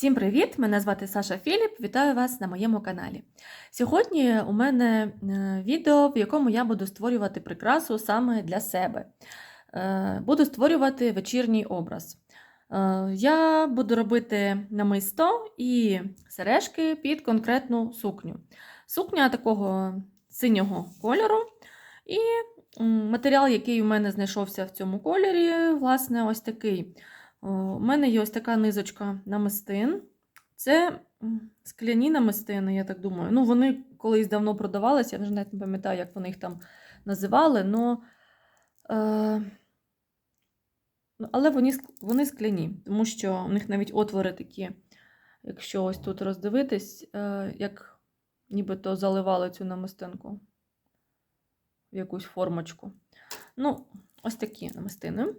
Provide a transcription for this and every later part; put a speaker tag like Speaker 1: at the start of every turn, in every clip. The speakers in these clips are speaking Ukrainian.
Speaker 1: Всім привіт! Мене звати Саша Філіп. Вітаю вас на моєму каналі. Сьогодні у мене е, відео, в якому я буду створювати прикрасу саме для себе. Е, Буду створювати вечірній образ. Е, Я буду робити намисто і сережки під конкретну сукню. Сукня такого синього кольору. І матеріал, який у мене знайшовся в цьому кольорі, власне, ось такий. У мене є ось така низочка намистин. Це скляні намистини, я так думаю. Ну, вони колись давно продавалися, я вже навіть не пам'ятаю, як вони їх там називали, но, е, ну, але вони, вони скляні, тому що у них навіть отвори такі, якщо ось тут роздивитись, е, як нібито заливали цю намистинку в якусь формочку. Ну, ось такі намистини.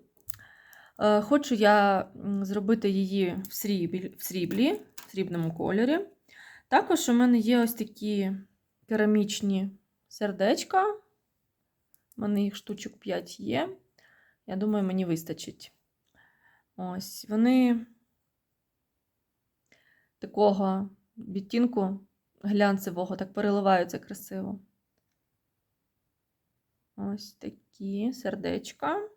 Speaker 1: Е, Хочу я зробити її в сріблі, в сріблі, в срібному кольорі. Також у мене є ось такі керамічні сердечка. У мене їх штучок 5 є. Я думаю, мені вистачить. Ось вони такого відтінку глянцевого, так переливаються красиво. Ось такі сердечка.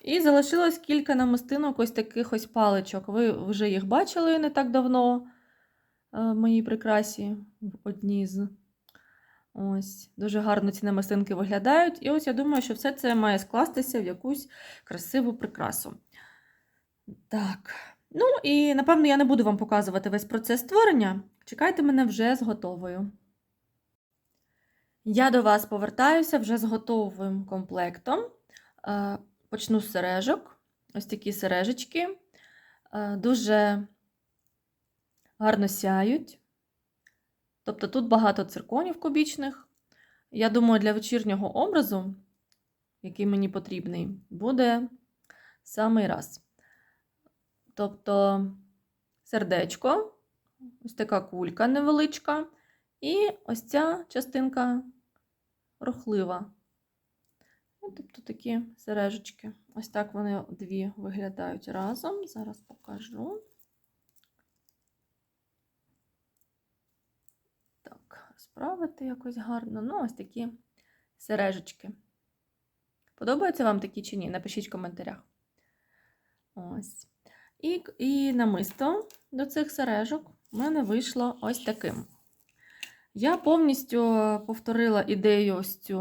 Speaker 1: І залишилось кілька намистинок, ось таких ось паличок. Ви вже їх бачили не так давно е, в моїй прикрасі, в одній з. Ось, дуже гарно ці намистинки виглядають. І ось я думаю, що все це має скластися в якусь красиву прикрасу. Так. Ну, і напевно я не буду вам показувати весь процес створення. Чекайте мене вже з готовою. Я до вас повертаюся вже з готовим комплектом. Почну з сережок. Ось такі сережечки. Е, Дуже гарно сяють. Тобто тут багато цирконів кубічних. Я думаю, для вечірнього образу, який мені потрібний, буде самий раз. Тобто сердечко, ось така кулька невеличка, і ось ця частинка рухлива. Ну, тобто такі сережечки. Ось так вони дві виглядають разом. Зараз покажу. Так, розправити якось гарно. Ну, ось такі сережечки. Подобаються вам такі чи ні? Напишіть в коментарях. Ось. І, і намисто до цих сережок в мене вийшло ось таким. Я повністю повторила ідею ось цю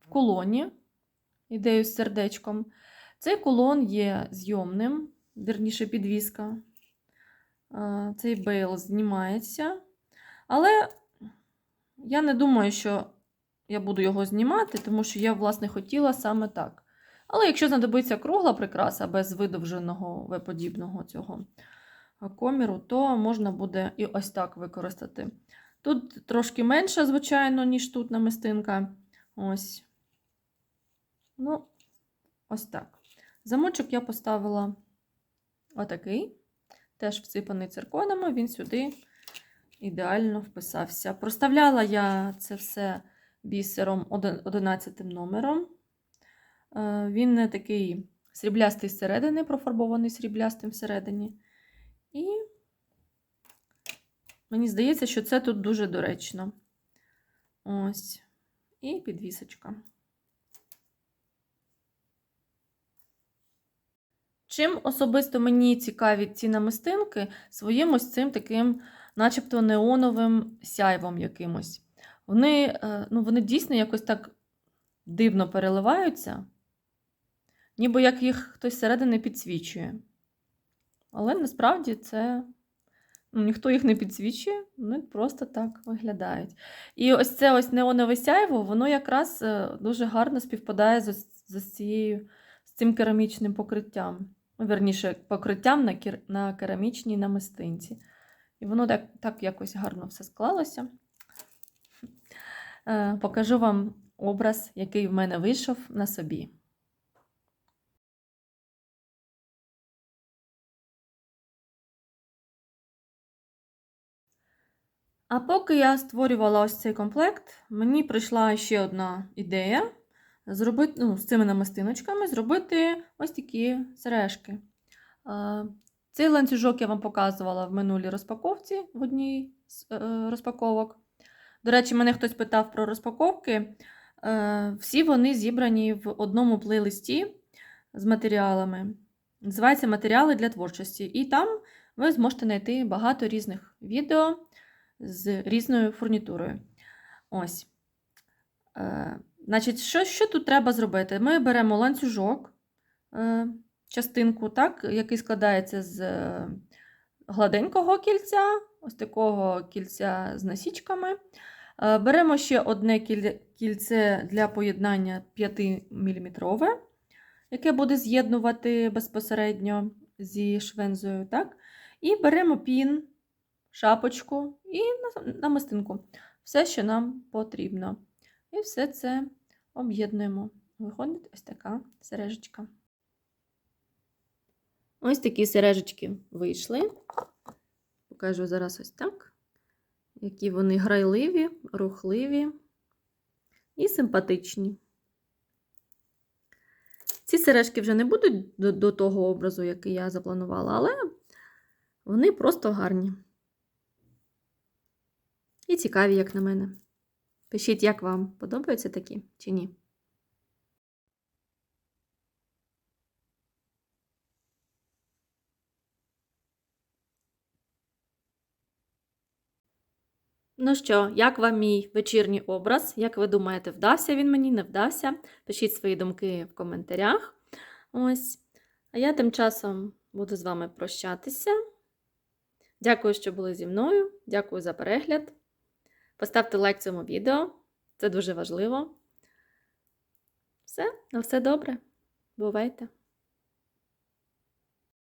Speaker 1: в колоні ідею з сердечком. Цей кулон є зйомним, вірніше підвіска. Цей бейл знімається. Але я не думаю, що я буду його знімати, тому що я, власне, хотіла саме так. Але якщо знадобиться кругла прикраса без видовженого В-подібного цього коміру, то можна буде і ось так використати. Тут трошки менше, звичайно, ніж тут намистинка. Ось. Ну, ось так. Замочок я поставила отакий, теж всипаний цирконами, він сюди ідеально вписався. Проставляла я це все бісером 11 номером. Е, Він не такий сріблястий зсередини, профарбований сріблястим всередині. І мені здається, що це тут дуже доречно. Ось. І підвісочка. Чим особисто мені цікаві ці намистинки своїм ось цим таким, начебто, неоновим сяйвом якимось. Вони, е, ну, вони дійсно якось так дивно переливаються, ніби як їх хтось зсередини підсвічує. Але насправді це ну, ніхто їх не підсвічує, вони просто так виглядають. І ось це ось неонове сяйво, воно якраз е, дуже гарно співпадає з, ось- з, цією, з цим керамічним покриттям. Верніше, покриттям на, кер... на керамічній намистинці. І воно так, так якось гарно все склалося. Е, Покажу вам образ, який в мене вийшов на собі. А поки я створювала ось цей комплект, мені прийшла ще одна ідея зробити, ну, з цими намистиночками зробити ось такі сережки. Цей ланцюжок я вам показувала в минулій розпаковці в одній з е, розпаковок. До речі, мене хтось питав про розпаковки. Е, всі вони зібрані в одному плейлисті з матеріалами. Називається Матеріали для творчості. І там ви зможете знайти багато різних відео з різною фурнітурою. Ось. Значить, що, що тут треба зробити? Ми беремо ланцюжок, е, частинку, так, який складається з е, гладенького кільця, ось такого кільця з насічками. Е, Беремо ще одне кільце для поєднання 5-мм, яке буде з'єднувати безпосередньо зі швензою. Так? І беремо пін, шапочку і намистинку. Все, що нам потрібно. І все це об'єднуємо. Виходить ось така сережечка. Ось такі сережечки вийшли. Покажу зараз ось так. Які вони грайливі, рухливі і симпатичні. Ці сережки вже не будуть до, до того образу, який я запланувала, але вони просто гарні. І цікаві, як на мене. Пишіть, як вам подобаються такі чи ні. Ну що, як вам мій вечірній образ? Як ви думаєте, вдався він мені, не вдався? Пишіть свої думки в коментарях. Ось. А я тим часом буду з вами прощатися. Дякую, що були зі мною. Дякую за перегляд. Поставте лайк цьому відео, це дуже важливо. Все, на все добре. Бувайте!